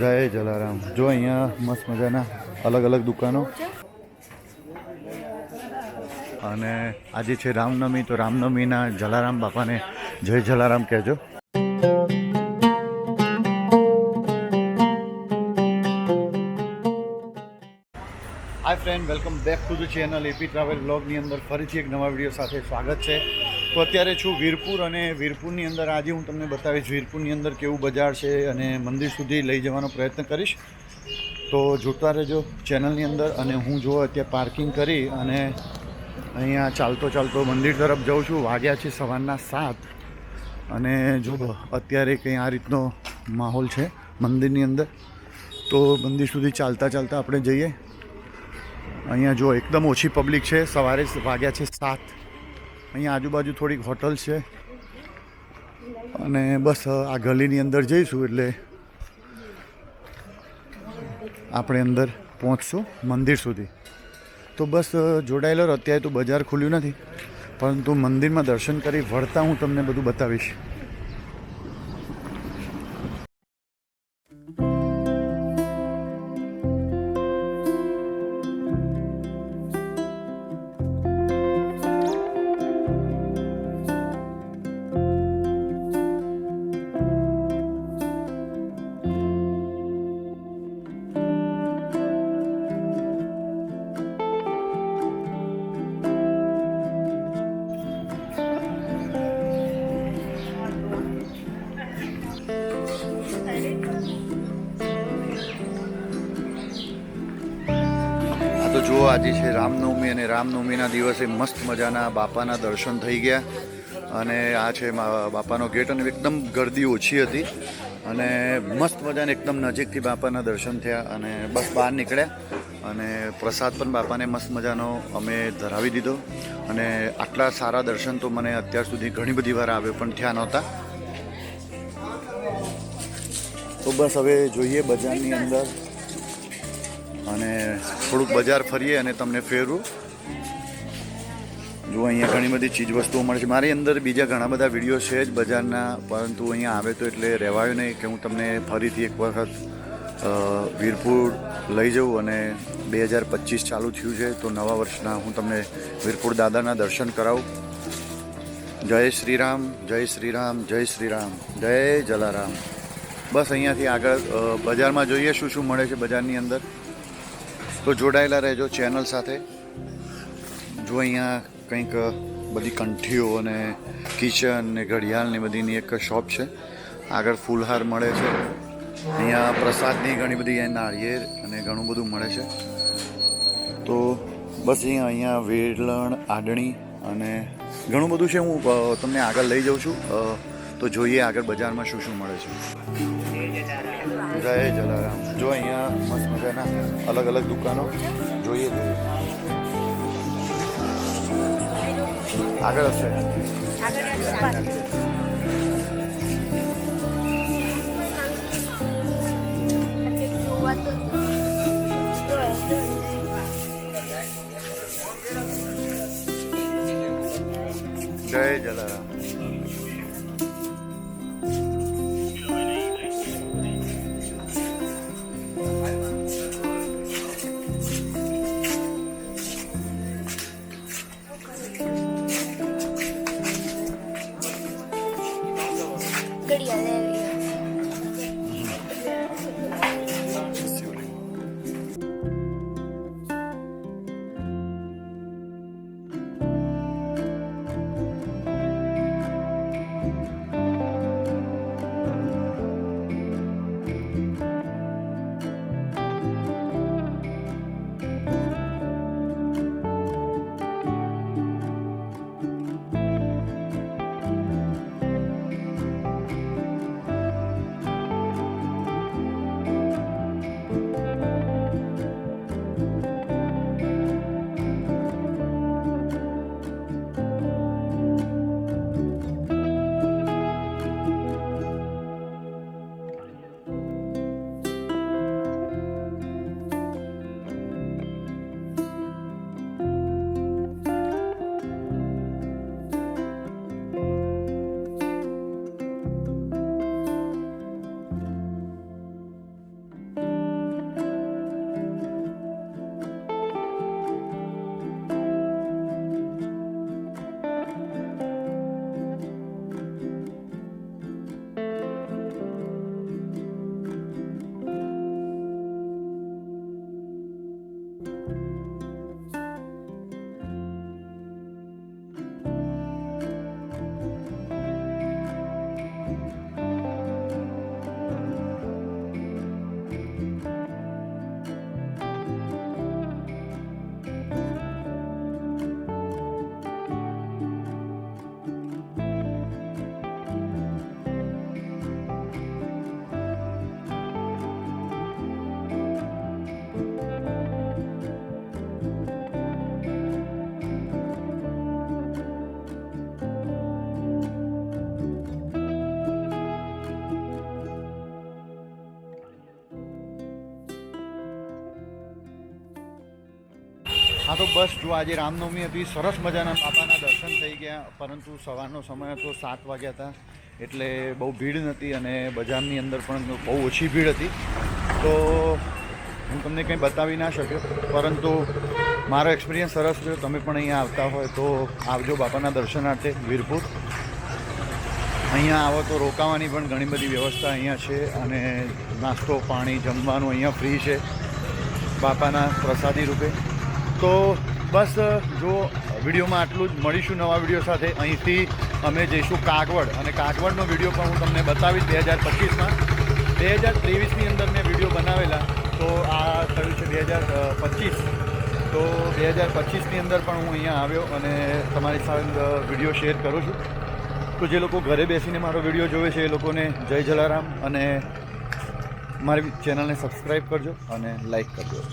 જય જલારામ. જો અહીંયા મસ્ત મજાના અલગ અલગ દુકાનો. અને આજે છે રામનવમી, તો રામનવમીના જલારામ બાપાને જય જલારામ કહેજો. Hi friend welcome back to the channel AP travel બ્લોગની અંદર ફરીથી એક નવા વીડિયો સાથે સ્વાગત છે. તો અત્યારે છું વીરપુર અને વીરપુરની અંદર આજે હું તમને બતાવીશ વીરપુરની અંદર કેવું બજાર છે અને મંદિર સુધી લઈ જવાનો પ્રયત્ન કરીશ. તો જોતા રહેજો ચેનલની અંદર અને હું જો અત્યારે પાર્કિંગ કરી અને અહીંયા ચાલતો ચાલતો મંદિર તરફ જાઉં છું. વાગ્યા છે સવારના સાત અને જો અત્યારે કંઈ આ રીતનો માહોલ છે મંદિરની અંદર, તો મંદિર સુધી ચાલતા ચાલતા આપણે જઈએ. અહીંયા જો એકદમ ઓછી પબ્લિક છે. સવારે વાગ્યા છે સાત અહીંયા આજુબાજુ થોડીક હોટલ છે. અને બસ આ ગલીની અંદર જઈશું એટલે આપણે અંદર પહોંચશું મંદિર સુધી. તો બસ જોડાયેલો અત્યારે તો બજાર ખુલ્યું નથી. પરંતુ મંદિરમાં દર્શન કરી વળતા હું તમને બધું બતાવીશ. જુઓ, આજે છે રામનવમી અને રામનવમીના દિવસે મસ્ત મજાના બાપાના દર્શન થઈ ગયા. અને આ છે બાપાનો ગેટ અને એકદમ ગરદી ઓછી હતી. અને મસ્ત મજાને એકદમ નજીકથી બાપાના દર્શન થયા અને બસ બહાર નીકળ્યા. અને પ્રસાદ પણ બાપાને મસ્ત મજાનો અમે ધરાવી દીધો. અને આટલા સારા દર્શન તો મને અત્યાર સુધી ઘણી બધી વાર આવ્યો, પણ થયા નહોતા. તો બસ હવે જોઈએ બજારની અંદર. અને થોડુંક બજાર ફરીએ અને તમને ફેરવું. જો અહીંયા ઘણી બધી ચીજ વસ્તુઓ મળે છે. મારી અંદર બીજા ઘણા બધા વીડિયો છે જ બજારના, પરંતુ અહીંયા આવે તો એટલે રહેવાયું નહીં કે હું તમને ફરીથી એક વખત વીરપુર લઈ જાઉં અને બે હજાર પચીસ ચાલુ થયું છે, તો નવા વર્ષના હું તમને વીરપુર દાદાના દર્શન કરાવું. જય શ્રી રામ જય શ્રી રામ જય શ્રી રામ જય જલારામ. બસ અહીંયાથી આગળ બજારમાં જોઈએ શું શું મળે છે બજારની અંદર. તો જોડાયેલા રહેજો ચેનલ સાથે. જો અહીંયા કંઈક બધી કંઠીઓ અને કિચન ને ઘડિયાળ ને બધીની એક શોપ છે, આગળ ફૂલહાર મળે છે. અહીંયા પ્રસાદની ઘણી બધી અહીંયા નાળિયેર અને ઘણું બધું મળે છે. તો બસ અહીંયા અહીંયા વેલણ, આડણી અને ઘણું બધું છે. હું તમને આગળ લઈ જાઉં છું. તો જોઈએ આગળ બજારમાં શું શું મળે છે. જય જલારામ. જો અહીંયા મસ્ત મજાના અલગ અલગ દુકાનો. જોઈએ આગળ હશે. જય જલારામ. હા તો બસ, જો આજે રામનવમી હતી, સરસ મજાના બાપાના દર્શન થઈ ગયા, પરંતુ સવારનો સમય હતો, સાત વાગ્યા હતા, એટલે બહુ ભીડ નથી અને બજારની અંદર પણ બહુ ઓછી ભીડ હતી. તો હું તમને કંઈ બતાવી ના શક્યો, પરંતુ મારો એક્સપિરિયન્સ સરસ રહ્યો. તમે પણ અહીંયા આવતા હોય તો આવજો બાપાના દર્શનાર્થે, વીરપુર. અહીંયા આવો તો રોકાવાની પણ ઘણી બધી વ્યવસ્થા અહીંયા છે અને નાસ્તો, પાણી, જમવાનું અહીંયા ફ્રી છે, બાપાના પ્રસાદી રૂપે. તો બસ, જો વિડીયોમાં આટલું જ મળીશું નવા વીડિયો સાથે. અહીંથી અમે જઈશું કાગવડ. અને કાગવડનો વીડિયો પણ હું તમને બતાવીશ બે હજાર પચીસમાં. બે હજાર ત્રેવીસની અંદર મેં વીડિયો બનાવેલા. તો આ થયું છે બે હજાર પચીસ. તો બે હજાર પચીસની અંદર પણ હું અહીંયા આવ્યો અને તમારી સાથે વીડિયો શેર કરું છું. તો જે લોકો ઘરે બેસીને મારો વીડિયો જોવે છે એ લોકોને જય જલારામ. અને મારી ચેનલને સબસ્ક્રાઈબ કરજો અને લાઈક કરજો.